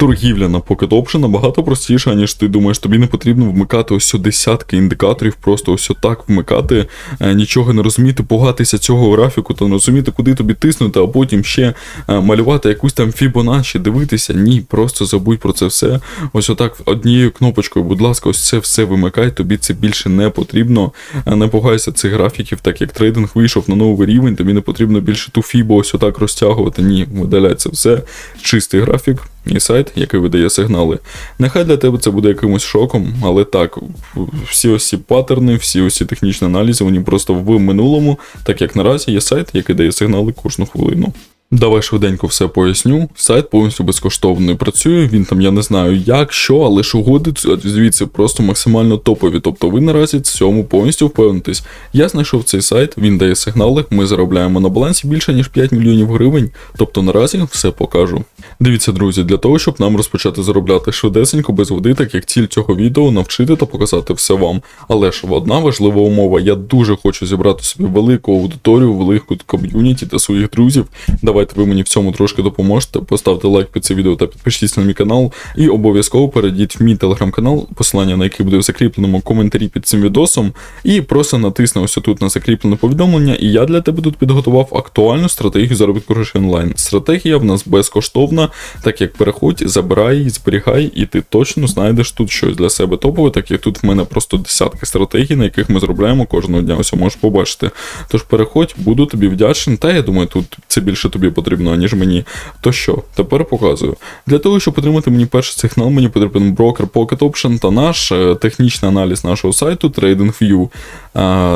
Торгівля на Pocket Option набагато простіша, ніж ти думаєш. Тобі не потрібно вмикати ось десятки індикаторів, просто ось так вмикати, е, нічого не розуміти, пугатися цього графіку, та не розуміти, куди тобі тиснути, а потім ще е, малювати якусь там Fibonacci, дивитися. Ні, просто забудь про це все. Ось отак однією кнопочкою, будь ласка, ось це все вимикай, тобі це більше не потрібно. Е, Не пугайся цих графіків, так як трейдинг вийшов на новий рівень, тобі не потрібно більше ту фібу ось отак розтягувати. Ні, видаляй це все. Чистий графік і сайт, який видає сигнали. Нехай для тебе це буде якимось шоком, але так, всі ось паттерни, всі ось технічні аналізи, вони просто в минулому, так як наразі є сайт, який дає сигнали кожну хвилину. Давай швиденько все поясню. Сайт повністю безкоштовно працює. Він там, я не знаю як, що, але ж угоди звідси просто максимально топові. Тобто ви наразі цьому повністю впевнитесь. Я знайшов цей сайт, він дає сигнали. Ми заробляємо на балансі більше ніж 5 мільйонів гривень. Тобто наразі все покажу. Дивіться, друзі, для того, щоб нам розпочати заробляти швидесенько без води, так як ціль цього відео навчити та показати все вам. Але ж одна важлива умова: я дуже хочу зібрати собі велику аудиторію, велику ком'юніті та своїх друзів. Давайте ви мені в цьому трошки допоможете. Поставте лайк під це відео та підпишіться на мій канал. І обов'язково перейдіть в мій телеграм-канал, посилання на який буде в закріпленому коментарі під цим відосом. І просто натисни ось тут на закріплене повідомлення. І я для тебе тут підготував актуальну стратегію заробітку грошей онлайн. Стратегія в нас безкоштовна, так як переходь, забирай її, зберігай, і ти точно знайдеш тут щось для себе топове, так як тут в мене просто десятки стратегій, на яких ми заробляємо кожного дня. Ось можеш побачити. Тож переходь, буду тобі вдячний. Та я думаю, тут це більше тобі потрібно, ніж мені. То що, тепер показую. Для того, щоб отримати мені перший сигнал, мені потрібен брокер Pocket Option та наш е, технічний аналіз нашого сайту TradingView.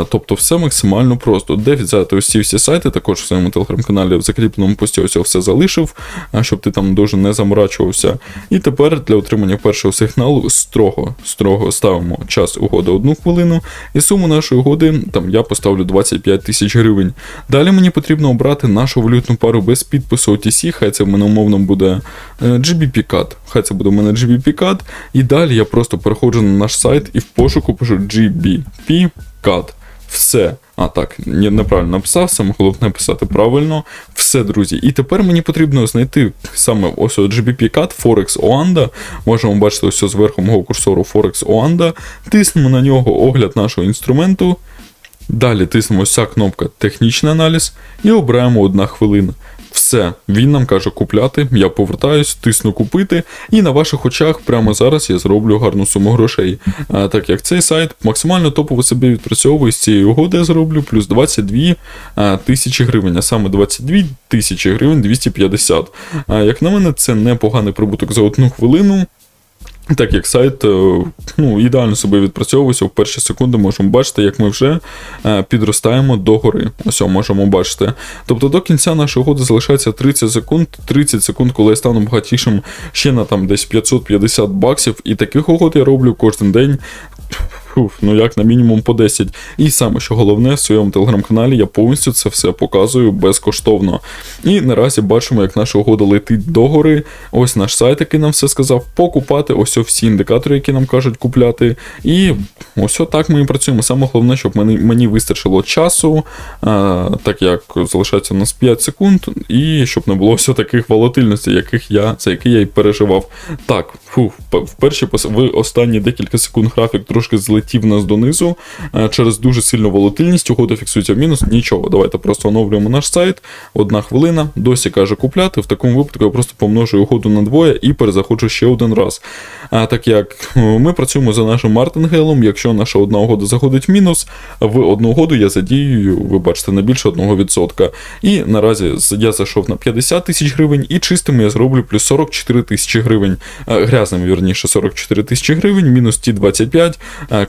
Тобто все максимально просто. Де взяти ці всі сайти, також в своєму телеграм-каналі в закріпленому пості ось все залишив, щоб ти там дуже не заморачувався. І тепер для отримання першого сигналу строго строго ставимо час угоди одну хвилину, і суму нашої угоди там я поставлю 25 тисяч гривень. Далі мені потрібно обрати нашу валютну пару без підпису OTC, хай це в мене умовно буде е, GBP-CAD. Хай це буде в мене GBP-CAD. І далі я просто переходжу на наш сайт і в пошуку пишу GBP CAD. Все. А так, ні, неправильно написав, саме головне писати правильно. Все, друзі. І тепер мені потрібно знайти саме ось от GBP CAD Forex Oanda. Можемо бачити ось зверху мого курсору Forex Oanda. Тиснемо на нього огляд нашого інструменту. Далі тиснемо ця кнопка Технічний аналіз і обираємо одна хвилина. Все, він нам каже купляти, я повертаюсь, тисну купити, і на ваших очах прямо зараз я зроблю гарну суму грошей. А, так як цей сайт максимально топово собі відпрацьовує з цієї угоди, я зроблю плюс 22 а, тисячі гривень, а саме 22 тисячі гривень 250. А, як на мене, це непоганий прибуток за одну хвилину. Так як сайт е, ну, ідеально себе відпрацьовується, в перші секунди можемо бачити, як ми вже е, підростаємо до гори. Ось можемо бачити. Тобто до кінця нашої угоди залишається 30 секунд, 30 секунд, коли я стану багатішим ще на там десь 550 баксів. І таких угод я роблю кожен день. Фух, ну як на мінімум по 10. І саме що головне, в своєму телеграм-каналі я повністю це все показую безкоштовно. І наразі бачимо, як наша угода летить догори. Ось наш сайт, який нам все сказав, покупати ось всі індикатори, які нам кажуть купляти. І ось так ми і працюємо. Саме головне, щоб мені, мені вистачило часу, а, так як залишається у нас 5 секунд, і щоб не було ось таких волатильностей, яких я, за які я й переживав. Так, фух, в перші в останні декілька секунд графік трошки злетів в нас донизу е, через дуже сильну волатильність. Угода фіксується в мінус. Нічого. Давайте просто оновлюємо наш сайт. Одна хвилина. Досі каже купляти. В такому випадку я просто помножую угоду на двоє і перезаходжу ще один раз. А так як е, ми працюємо за нашим мартингелом, якщо наша одна угода заходить в мінус, в одну угоду я задіюю, ви бачите, на більше 1%. І наразі я зайшов на 50 тисяч гривень, і чистим я зроблю плюс 44 тисячі гривень. Е, грязним, вірніше, 44 тисячі гривень, мінус ті 25.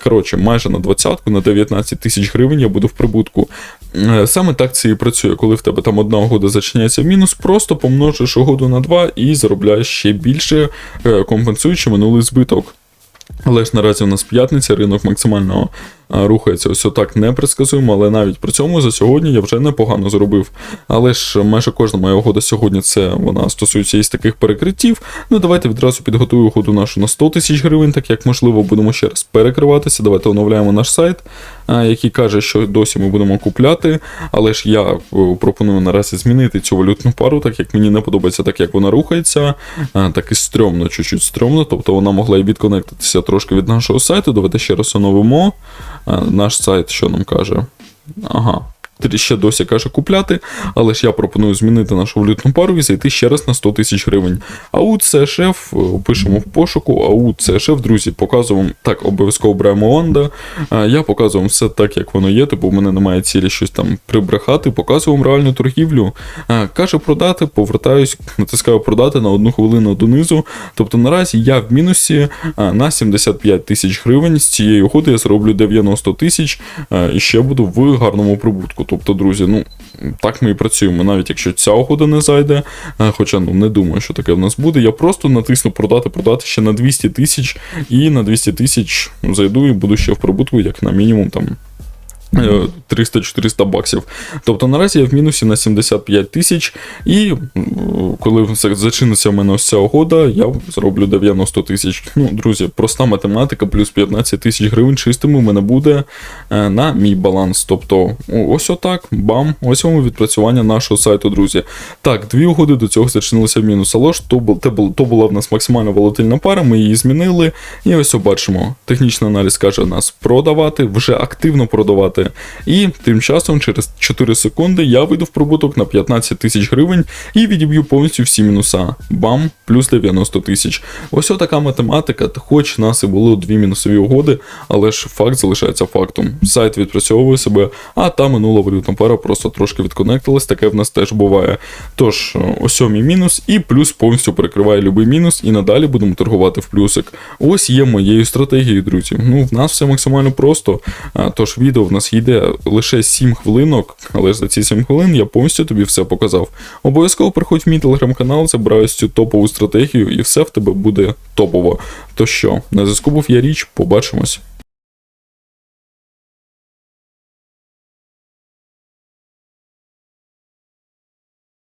Коротше, майже на 20 на 19 тисяч гривень я буду в прибутку. Саме так це і працює, коли в тебе там одна угода зачиняється в мінус, просто помножиш угоду на 2 і заробляєш ще більше, компенсуючи минулий збиток. Але ж наразі у нас п'ятниця, ринок максимально рухається ось отак непредсказуємо, але навіть при цьому за сьогодні я вже непогано зробив. Але ж майже кожна моя угода сьогодні це вона стосується із таких перекриттів. Ну давайте відразу підготую угоду нашу на 100 тисяч гривень, так як можливо будемо ще раз перекриватися. Давайте оновляємо наш сайт, який каже, що досі ми будемо купляти. Але ж я е, пропоную наразі змінити цю валютну пару, так як мені не подобається, так як вона рухається. Так і стрьомно, чуть-чуть стрьомно. Тобто вона могла і відконектитися трошки від нашого сайту. Давайте ще раз оновимо. Наш сайт, що нам каже? Ага. Ще досі каже купляти, але ж я пропоную змінити нашу валютну пару і зайти ще раз на 100 тисяч гривень. АУ CSF, е, пишемо в пошуку, АУ CSF, друзі, показуємо, так, обов'язково беремо Ланда. Е, Я показую все так, як воно є, типу в мене немає цілі щось там прибрехати, показую вам реальну торгівлю. Е, Каже продати, повертаюсь, натискаю продати на одну хвилину донизу. Тобто наразі я в мінусі на 75 тисяч гривень. З цієї угоди я зроблю 90 тисяч і ще буду в гарному прибутку. Тобто, друзі, ну так ми і працюємо. Навіть якщо ця угода не зайде, е, хоча ну не думаю, що таке в нас буде. Я просто натисну продати, продати ще на 200 тисяч, і на 200 тисяч зайду і буду ще в прибутку, як на мінімум там. Е, 300-400 баксів. Тобто наразі я в мінусі на 75 тисяч, і коли зачиниться в мене ось ця угода, я зроблю 90 тисяч. Ну, друзі, проста математика, плюс 15 тисяч гривень чистими в мене буде е, на мій баланс. Тобто, ось отак, бам, ось вам відпрацювання нашого сайту, друзі. Так, дві угоди до цього зачинилися в мінус. Але ж то, бу- то була в нас максимально волатильна пара, ми її змінили. І ось побачимо. Технічний аналіз каже нас продавати, вже активно продавати. І тим часом, через 4 секунди, я вийду в прибуток на 15 тисяч гривень і відіб'ю повністю всі мінуса. Бам, плюс 90 тисяч. Ось отака математика, хоч нас і було дві мінусові угоди, але ж факт залишається фактом. Сайт відпрацьовує себе, а та минула валютна пара просто трошки відконектилась, таке в нас теж буває. Тож, ось мій мінус, і плюс повністю перекриває любий мінус, і надалі будемо торгувати в плюсик. Ось є моєю стратегією, друзі. Ну, в нас все максимально просто. Тож відео в нас йде лише 7 хвилинок, але ж за ці 7 хвилин я повністю тобі все показав. Обов'язково приходь в мій телеграм-канал, забираю цю топову стратегію, і все в тебе буде топово. То що, на зв'язку був я річ, побачимось.